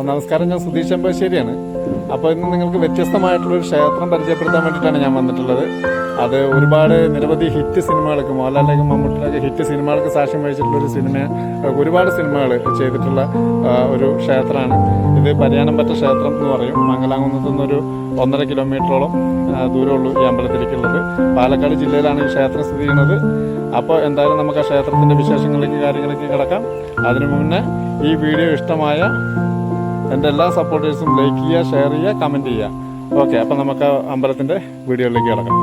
നമസ്കാരം ഞാൻ സുധീഷ് അമ്പശ്ശേരിയാണ് അപ്പോൾ ഇന്ന് നിങ്ങൾക്ക് വ്യത്യസ്തമായിട്ടുള്ളൊരു ക്ഷേത്രം പരിചയപ്പെടുത്താൻ വേണ്ടിയിട്ടാണ് ഞാൻ വന്നിട്ടുള്ളത്. അത് ഒരുപാട് നിരവധി ഹിറ്റ് സിനിമകൾക്ക് മോഹൻലാലിലേക്കും മമ്മൂട്ടിലേക്ക് ഹിറ്റ് സിനിമകൾക്ക് സാക്ഷ്യം വഹിച്ചിട്ടുള്ള ഒരു സിനിമ ഒരുപാട് സിനിമകൾ ചെയ്തിട്ടുള്ള ഒരു ക്ഷേത്രമാണ്. ഇത് പരിയാനംപറ്റ ക്ഷേത്രം എന്ന് പറയും. മംഗലാംകുന്നത്തു നിന്നൊരു ഒന്നര കിലോമീറ്ററോളം ദൂരമുള്ളൂ ഈ അമ്പലത്തിലേക്കുള്ളത്. പാലക്കാട് ജില്ലയിലാണ് ഈ ക്ഷേത്രം സ്ഥിതി ചെയ്യുന്നത്. അപ്പോൾ എന്തായാലും നമുക്ക് ആ ക്ഷേത്രത്തിന്റെ വിശേഷങ്ങളിലേക്ക് കാര്യങ്ങളിലേക്ക് കിടക്കാം. അതിനു മുന്നേ ഈ വീഡിയോ ഇഷ്ടമായ എന്റെ എല്ലാ സപ്പോർട്ടേഴ്സും ലൈക്ക് ചെയ്യുക ഷെയർ ചെയ്യുക കമന്റ് ചെയ്യുക. ഓക്കെ അപ്പം നമുക്ക് അമ്പലത്തിന്റെ വീഡിയോയിലേക്ക് കിടക്കാം.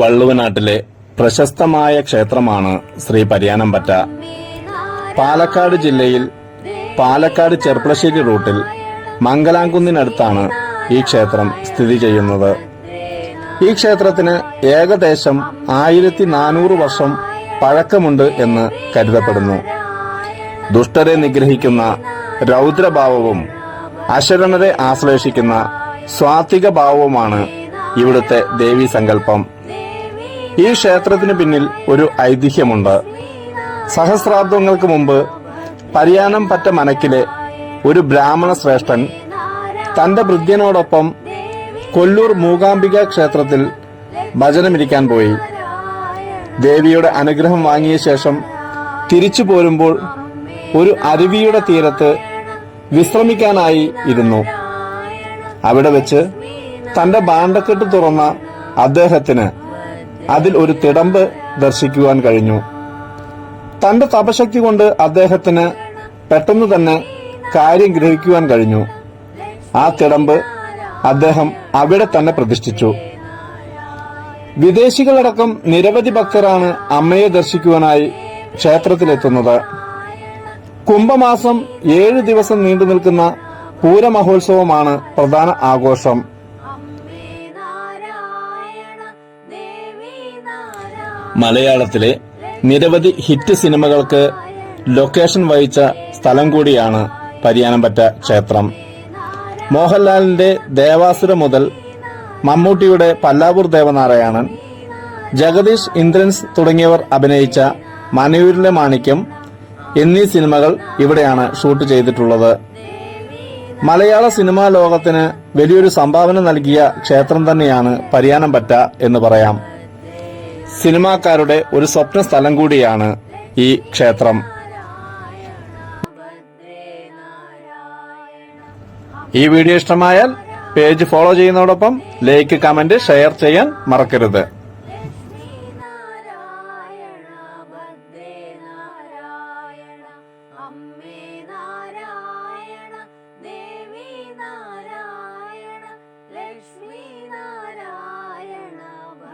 വള്ളുവനാട്ടിലെ പ്രശസ്തമായ ക്ഷേത്രമാണ് ശ്രീ പരിയാനംപറ്റ. പാലക്കാട് ജില്ലയിൽ പാലക്കാട് ചെർപ്പളശ്ശേരി റൂട്ടിൽ മംഗലാംകുന്നിനടുത്താണ് ഈ ക്ഷേത്രം സ്ഥിതി ചെയ്യുന്നത്. ഈ ക്ഷേത്രത്തിന് ഏകദേശം ആയിരത്തി നാനൂറ് വർഷം പഴക്കമുണ്ട് എന്ന് കരുതപ്പെടുന്നു. ദുഷ്ടരെ നിഗ്രഹിക്കുന്ന രൗദ്രഭാവവും അശരണരെ ആശ്ലേഷിക്കുന്ന സ്വാത്വിക ഭാവവുമാണ് ഇവിടുത്തെ ദേവി സങ്കല്പം. ഈ ക്ഷേത്രത്തിന് പിന്നിൽ ഒരു ഐതിഹ്യമുണ്ട്. സഹസ്രാബ്ദങ്ങൾക്ക് മുമ്പ് പരിയാനം പറ്റ മനക്കിലെ ഒരു ബ്രാഹ്മണ ശ്രേഷ്ഠൻ തന്റെ ഭൃത്യനോടൊപ്പം കൊല്ലൂർ മൂകാംബിക ക്ഷേത്രത്തിൽ ഭജനമിരിക്കാൻ പോയി. ദേവിയുടെ അനുഗ്രഹം വാങ്ങിയ ശേഷം തിരിച്ചു പോരുമ്പോൾ ഒരു അരുവിയുടെ തീരത്ത് വിശ്രമിക്കാനായി ഇരുന്നു. അവിടെ വെച്ച് തന്റെ ബാണ്ടക്കെട്ട് തുറന്ന അദ്ദേഹത്തിന് അതിൽ ഒരു തിടമ്പ് ദർശിക്കുവാൻ കഴിഞ്ഞു. തന്റെ തപശക്തി കൊണ്ട് അദ്ദേഹത്തിന് പെട്ടെന്ന് തന്നെ കാര്യം ഗ്രഹിക്കുവാൻ കഴിഞ്ഞു. ആ തിടമ്പ് അദ്ദേഹം അവിടെ തന്നെ പ്രതിഷ്ഠിച്ചു. വിദേശികളടക്കം നിരവധി ഭക്തരാണ് അമ്മയെ ദർശിക്കുവാനായി ക്ഷേത്രത്തിലെത്തുന്നത്. കുംഭമാസം ഏഴ് ദിവസം നീണ്ടു നിൽക്കുന്ന പൂരമഹോത്സവമാണ് പ്രധാന ആഘോഷം. മലയാളത്തിലെ നിരവധി ഹിറ്റ് സിനിമകൾക്ക് ലൊക്കേഷൻ വഹിച്ച സ്ഥലം കൂടിയാണ് പരിയാനംപറ്റ ക്ഷേത്രം. മോഹൻലാലിന്റെ ദേവാസുര മുതൽ മമ്മൂട്ടിയുടെ പല്ലാവൂർ ദേവനാരായണൻ ജഗദീഷ് ഇന്ദ്രൻസ് തുടങ്ങിയവർ അഭിനയിച്ച മനയൂരിലെ മാണിക്യം എന്നീ സിനിമകൾ ഇവിടെയാണ് ഷൂട്ട് ചെയ്തിട്ടുള്ളത്. മലയാള സിനിമാ ലോകത്തിന് വലിയൊരു സംഭാവന നൽകിയ ക്ഷേത്രം തന്നെയാണ് പരിയാനംപറ്റ എന്ന് പറയാം. സിനിമാക്കാരുടെ ഒരു സ്വപ്ന സ്ഥലം കൂടിയാണ് ഈ ക്ഷേത്രം. ഈ വീഡിയോ ഇഷ്ടമായാൽ പേജ് ഫോളോ ചെയ്യുന്നതോടൊപ്പം ലൈക്ക് കമന്റ് ഷെയർ ചെയ്യാൻ മറക്കരുത്.